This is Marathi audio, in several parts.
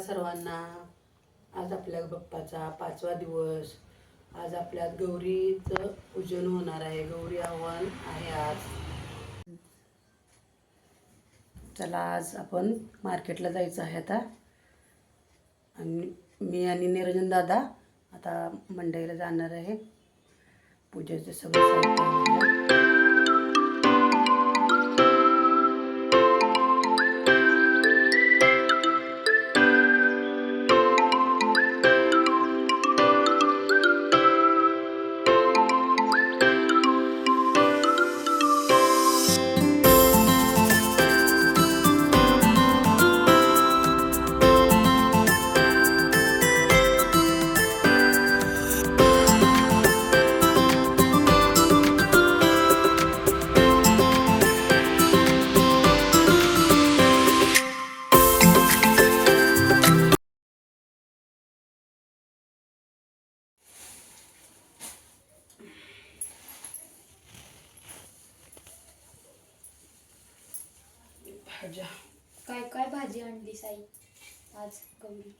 सर्वांना आज आपल्या बाप्पाचा पाचवा दिवस आज आपल्या गौरीचं पूजन होणार आहे गौरी आव्हान आहे आज. चला आज आपण मार्केटला जायचं आहे आता. आणि मी आणि निरंजन दादा आता मंडईला जाणार आहे. पूजेचं सगळं साई. आज गौरी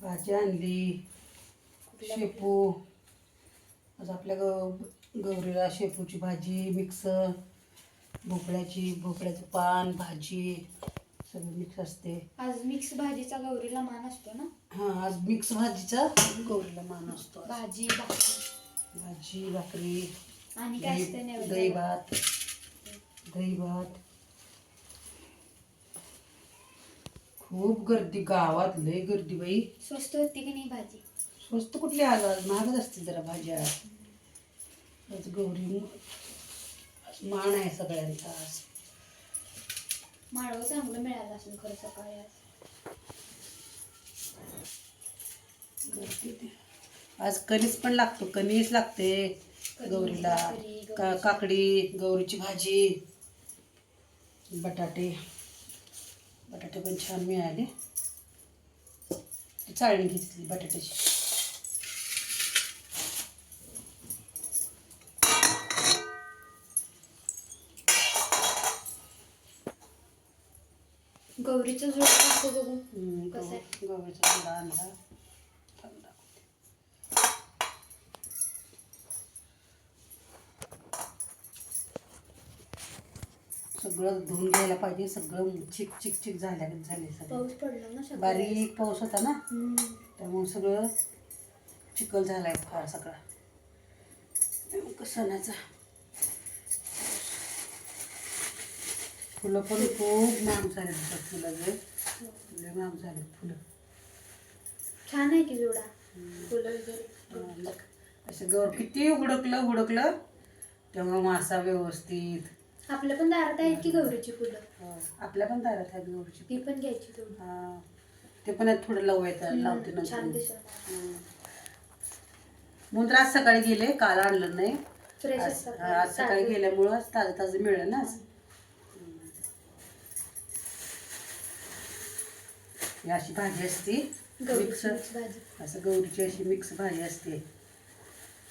भाजी आणली कुठल्या शेपू. आज आपल्या गौ गौरीला शेपूची भाजी मिक्स भोपळ्याची भोपळ्याचं पान भाजी सगळं मिक्स असते. आज मिक्स भाजीचा गौरीला मान असतो ना? हां आज मिक्स भाजीचा गौरीला मान असतो. भाजी भाकरी. भाजी भाकरी आणि काय असते दही दही नैवेद्य भात. दही भात. खूप गर्दी गावात लय गर्दी बाई. स्वस्त होती की नाही भाजी? स्वस्त कुठली आलं? आज महागच असते जरा भाज्या. आज गौरी आज मान आहे सगळ्यांचा आज. माळव चांगलं मिळालं असेल खरं सकाळी आज. गर्दी ते. आज कणीस पण लागतो कणीस लागते. गौरीला. का काकडी गौरीची भाजी बटाटे. बटाटे पण छान मिळाले. चाळणी घेतली बटाट्याची. गौरीचं जोड कसं बघू गव्हाचा चिवडा आणला. सगळं धुवून घ्यायला पाहिजे सगळं चिक चिक चिक झाल्या झाले सगळं. पाऊस पडला ना सकाळी बारीक पाऊस होता ना? हम्म. त्यामुळे सगळं चिखल झालाय फार सगळा. त्यामुळं सणाचा. फुलं पण खूप महाग झाले फुलं जे लय महाग झाले फुलं. छान आहे की जोडा. फुलं वगैरे. असं गौर किती हुडकलं हुडकलं तेव्हा मासा व्यवस्थित आपल्या पण दारात आहेत की गौरीची फुलं? आपल्या पण दारात आहेत गौरीची ती पण घ्यायची हा. ते पण आहेत थोडं लावायचं लावते हम्म, छान दिसत. तर आज सकाळी गेले काल आणलं नाही. फ्रेश आज असतात. हा, आज सकाळी ताजे. गेल्यामुळं आज ताजं ताजं मिळलं ना आज. ही. अशी भाजी असते गौरीची मिक्स. भाजी. असं गौरीची अशी मिक्स भाजी असते.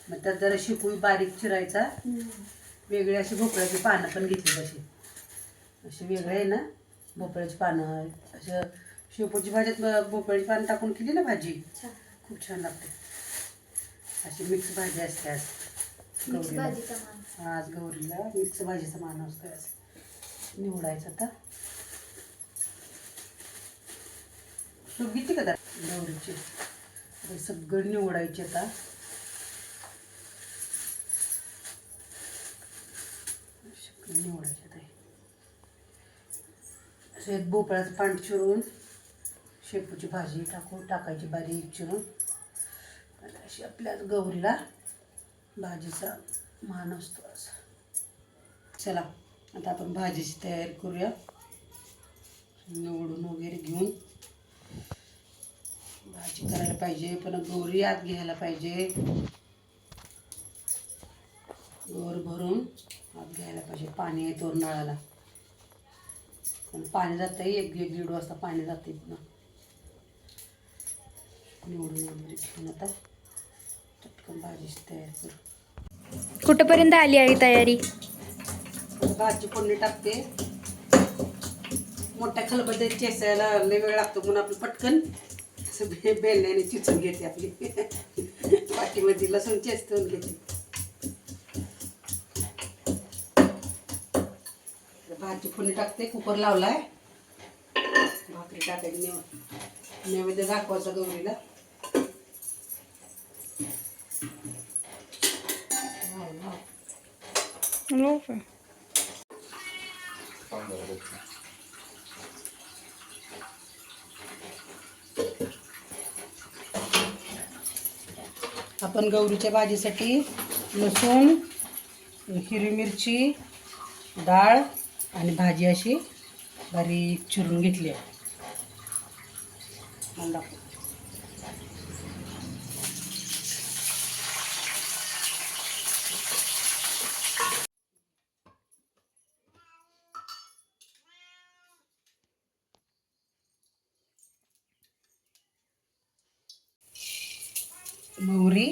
मग त्यात जरा शिकूई बारीक चिरायचा. हम्म. वेगळी अशी भोपळ्याची पानं पण घेतली तशी. अशी वेगळी आहे ना भोपळ्याची पानं. असं शेपूची भाजीत ब- भोपळ्याची पानं टाकून केली ना भाजी? खूप छान लागते. अशी मिक्स भाजी असते आज. गौरीला. आज गौरीला मिक्स भाजीचा मान असतो आज. निवडायचं आता. सूप घेते का? गौरीची. सगळं निवडायचे आता. निवडायचे ते हे. भोपळ्याचं पान चिरून शेपूची भाजी टाकून टाकायची बारीक चिरून. अशी आपल्याच गौरीला भाजीचा मान असतो असं. चला आता आपण भाजीची तयारी करूया. निवडून वगैरे घेऊन भाजी करायला पाहिजे पण गौरी आत घ्यायला पाहिजे. गौर भरून. घ्यायला पाहिजे पाणी आहे तो नळाला. पण पाणी जातं एक एक दीड वाजता पाणी जाते ना निवडून वगैरे घेऊन आता. चटकन भाजीची तयारी करू. कुठपर्यंत आली आहे तयारी? भाजी फोडणी टाकते. मोठ्या खलबद्दल चेचायला लय वेळ लागतो म्हणून आपलं पटकन असं बे बेलण्याने चिचून घेते आपली. पाठीमध्ये लसूण चेचून घेते. भाजी फोडणी टाकते कुकर लावलाय. भाकरी टाकायची नेव नैवेद्य दाखवायचा गौरीला. आपण गौरीच्या भाजीसाठी लसूण हिरवी मिरची डाळ आणि भाजी अशी बारीक चिरून घेतली आहे. मला मोहरी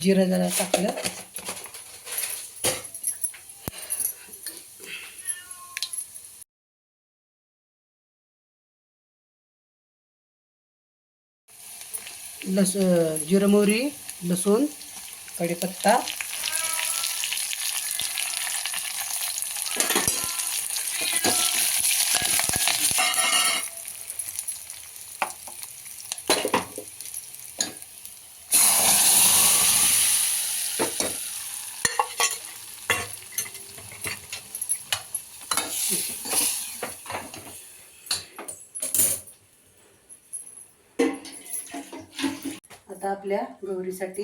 जिरं जरा टाकलं. लस जिरं मोहरी लसूण कढीपत्ता आता आपल्या गौरीसाठी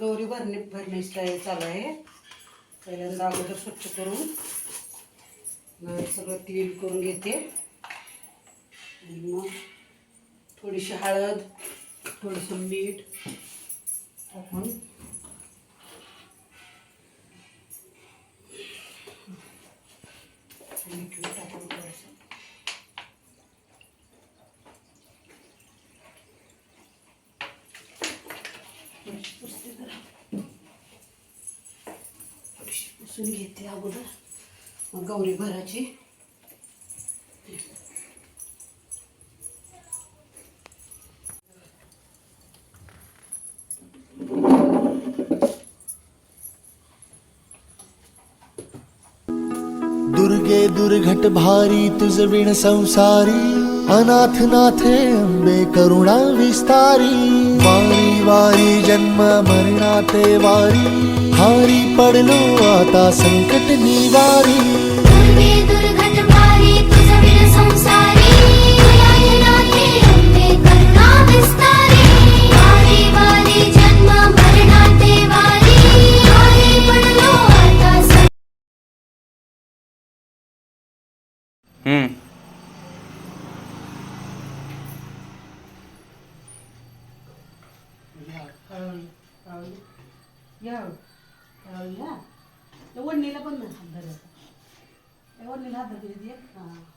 गौरी भरणे भरण्याची चालू आहे. पहिल्यांदा अगोदर स्वच्छ करून सगळं क्लीन करून घेते. आणि मग थोडीशी हळद थोडंसं मीठ टाकून. मीठ टाकून थोडंसं जरा थोडीशी पुसून घेते अगोदर. मग गौरी भराची दुर्गे दुर्घट भारी तुझ विण संसारी अनाथ नाथे अंबे करुणा विस्तारी. वारी वारी जन्म मरणाते वारी. हारी पडलो आता संकट निवारी.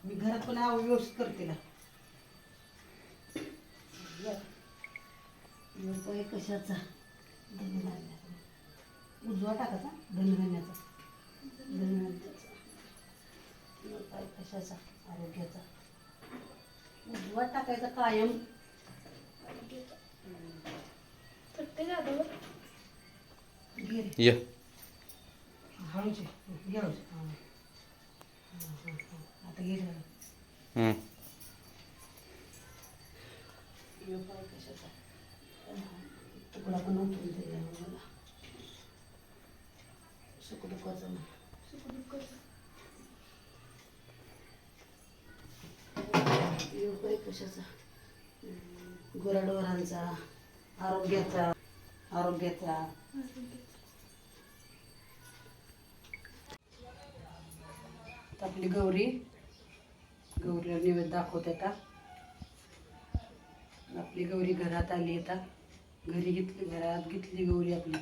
मी घरात पण आव व्यवस्थित करते ना. या. यो पाय कशाचा? धनधान्याचा उजवा टाकायचा? धनधान्याचा कशाचा? आरोग्याचा. उजवा टाकायचा कायम. ये. हळूच आहे. आता गेलं तुकडा पण उतरून दिला मला. सुखदुःखाचा पाय कशाचा? गुराढोरांचा आरोग्याचा आरोग्याचा. आता आपली गौरी. गौरीला नैवेद्य दाखवते आता. आपली गौरी घरात आली आता. घरी घेतली घरात घेतली गौरी आपली.